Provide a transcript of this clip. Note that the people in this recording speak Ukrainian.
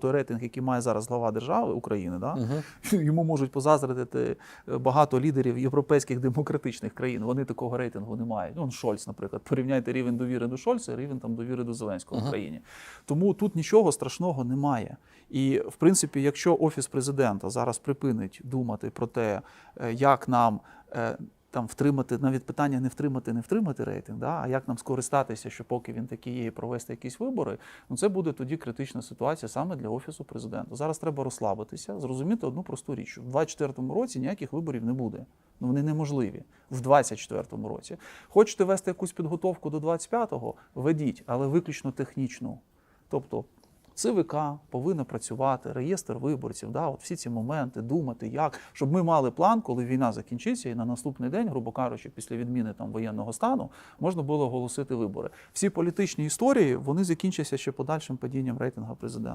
той рейтинг, який має зараз глава держави України, да? Угу. йому можуть позаздрити е, багато лідерів європейських демократичних країн. Вони такого рейтингу не мають. Ну, он Шольц, наприклад, порівняйте рівень довіри до Шольца, рівень там довіри до Зеленського в країні. Тому тут нічого страшного немає. І в принципі, якщо офіс президента зараз припинить думати про те, е, як нам. Там втримати навіть питання не втримати, не втримати рейтинг, да? а як нам скористатися, що поки він такий є, і провести якісь вибори, ну це буде тоді критична ситуація саме для офісу президента. Зараз треба розслабитися, зрозуміти одну просту річ: в 2024 році ніяких виборів не буде. Ну вони неможливі в 2024 році. Хочете вести якусь підготовку до 25-го? Ведіть, але виключно технічну. Тобто ЦВК повинна працювати, реєстр виборців, да, от всі ці моменти, думати, як, щоб ми мали план, коли війна закінчиться, і на наступний день, грубо кажучи, після відміни там воєнного стану, можна було оголосити вибори. Всі політичні історії вони закінчаться ще подальшим падінням рейтингу президента.